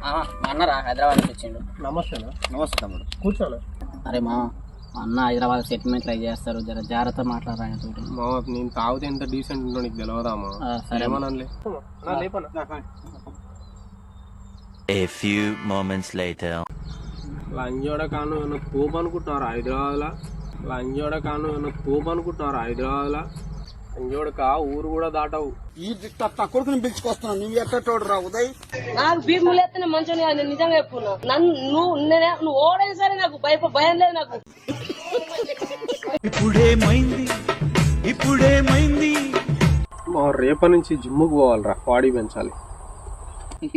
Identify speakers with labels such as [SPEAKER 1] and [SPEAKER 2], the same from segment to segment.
[SPEAKER 1] ఆ, మా అన్నరా హైదరాబాద్ నుంచి వచ్చిండు.
[SPEAKER 2] నమస్తేనా
[SPEAKER 3] నమస్తే తమ్ముడు.
[SPEAKER 2] కూర్చోలే.
[SPEAKER 1] అరే మా మా అన్న హైదరాబాద్ సెటిల్మెంట్ ట్రై చేస్తారు జర జాగ్రత్త మాట్లాడరా తోటి
[SPEAKER 2] మా నేను తాగితే ఎంత డీసెంట్ ఉందో నీకు తెలియదామా
[SPEAKER 1] ఆ, సరే.
[SPEAKER 2] లేపనా
[SPEAKER 4] A few moments later.
[SPEAKER 2] లంజోడ కాను ఏమన్నా తోపు అనుకుంటున్నారా హైదరాబాద్ లా లంజోడ కాను ఏమన్నా తోపు అనుకుంటున్నారా హైదరాబాద్ లా లంజోడక ఊరు కూడా దాటవు.
[SPEAKER 5] నాకు భీములు ఎత్తే మంచిగా నేను నిజంగా చెప్పుకున్నా నన్ను నువ్వు నేనే- నువ్వు ఓడైనా సరే నాకు భయప భయం లేదు నాకు.
[SPEAKER 2] మా రేపటి నుంచి జిమ్ముకు పోవాలిరా బాడీ పెంచాలి.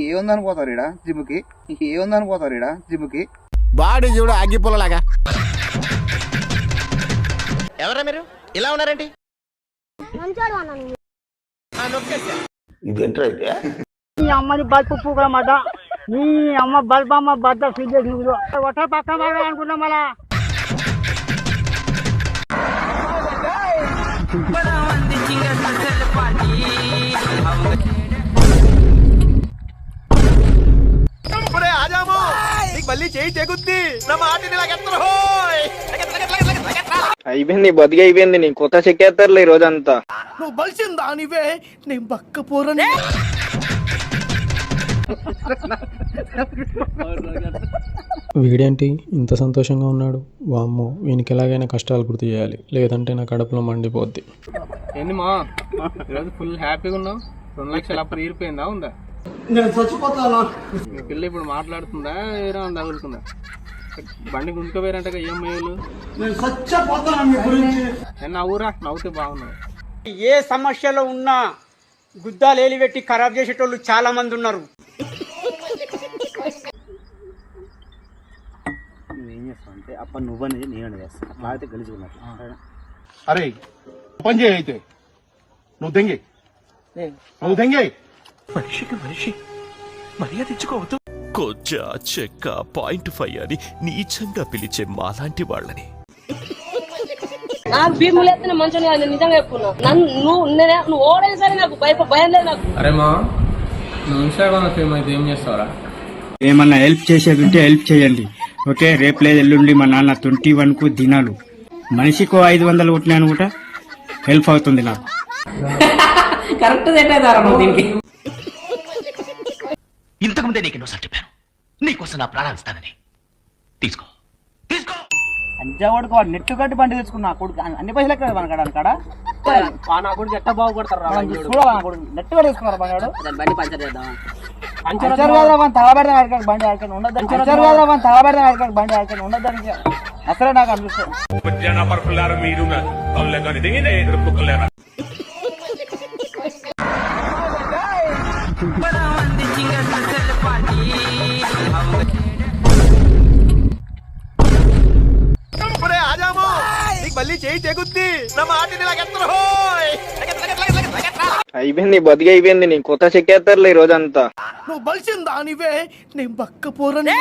[SPEAKER 3] ఏముందని పోతారు ఇడా జిమ్కి ఏముందని పోతారు ఇడా జిమ్కి
[SPEAKER 6] బాడీ చూడు అగ్గిపుల్లలాగా
[SPEAKER 4] ఎవరా మీరు? ఇలా ఉన్నారేంటి
[SPEAKER 7] నీ అమ్మని బల్పు పూకలమాట నీ అమ్మ బల్బమ్మ బద్ద ఫీల్ నువ్వు ఒట్ట పక్క అనుకున్నా మళ్ళా?
[SPEAKER 8] అయిపోయింది బతికి అయిపోయింది నీ కొత్త చెక్కేస్తారులే ఈ రోజంతా.
[SPEAKER 6] నువ్వు బలిసిందా నీవే నేను బక్క పోరని.
[SPEAKER 9] వీడేంటి ఇంత సంతోషంగా ఉన్నాడు? వామ్మో వీనికి ఎలాగైనా కష్టాలు గుర్తు చేయాలి. లేదంటే నా కడుపులో మండిపోద్ది.
[SPEAKER 2] ఏంది మా? ఈరోజు ఫుల్ హ్యాపీగా ఉన్నావు? రెండు లక్షలు అప్పుడు ఈరిపోయిందా ఉందా?
[SPEAKER 6] నేను చచ్చిపోతాను?
[SPEAKER 2] మీ పిల్ల ఇప్పుడు మాట్లాడుతుందా? ఏదో తగులుతుందా బండి గుంజుకోపోయారంట ఏం మేలు నవ్వురా నవ్వుతే బాగున్నావు.
[SPEAKER 7] ఏ సమస్యలో ఉన్నా గుద్దాలు ఏలిపెట్టి ఖరాబ్ చేసేటోళ్ళు చాలా మంది ఉన్నారు.
[SPEAKER 3] నువ్వేం చేస్తావు అంటే అప్ప నువ్వనేది నేను చేస్తాను అట్లా అయితే గెలుచుకున్నట్టు
[SPEAKER 6] అరే పని చేయి అయితే. నువ్వు దెంగి నువ్వు దెంగి
[SPEAKER 4] మనిషికి మనిషి మర్యాద ఇచ్చుకోవద్దు. కొజ్జా చెక్క పాయింట్ ఫైవ్ అని నీచంగా పిలిచే మాలాంటి వాళ్ళని.
[SPEAKER 5] నాకు భీములు ఎత్తే మంచిగా నేను నిజంగా చెప్పుకున్నా. నన్ను నువ్వు నేనే- నువ్వు ఓడైనా సరే నాకు భయప భయం లేదు నాకు.
[SPEAKER 2] అరే మా నువ్వు ఇన్స్టాగ్రామ్ ఫేమ్ అయితే ఏం చేస్తావురా?
[SPEAKER 7] ఏమన్నా హెల్ప్ చేసేది ఉంటే హెల్ప్ చేయండి. ఓకే రేపు లేదు ఎల్లుండి మా నాన్న ట్వంటీ వన్కు దినాలు. మనిషికో ఐదు వందలు కొట్టినాను కూడా హెల్ప్ అవుతుంది నాకు.
[SPEAKER 1] కరెక్ట్ దీనికి.
[SPEAKER 4] ఇంతకుముందే నీకు ఎన్నోసార్లు చెప్పాను. నీకోసం నా ప్రాణాలు ఇస్తానని. తీసుకో. తీసుకో.
[SPEAKER 3] అంజావాడికి వాడు నెట్ కట్టి బండి తెచ్చుకున్నా కొడుకు అన్ని పైసలు ఎక్కడ మనకాడ కాడ
[SPEAKER 2] నా కొడుకు ఎట్ట బాగుపడతారు
[SPEAKER 3] చూడాలి కొడుకు నెట్ కూడా తీసుకున్నారు బండి
[SPEAKER 1] దాని బండి పంచర్ చేద్దాం
[SPEAKER 3] పంచర్ మన ఉండదు పంచర్ మన బండి ఉండదు దానికి అసలే నాకు అనిపిస్తుంది.
[SPEAKER 8] అయిపోయింది బతికి అయిపోయింది నీ కొత్త చెక్కేస్తారులే ఈ రోజంతా.
[SPEAKER 6] నువ్వు బలిసిందా నీవే? నేను బక్క పోరని.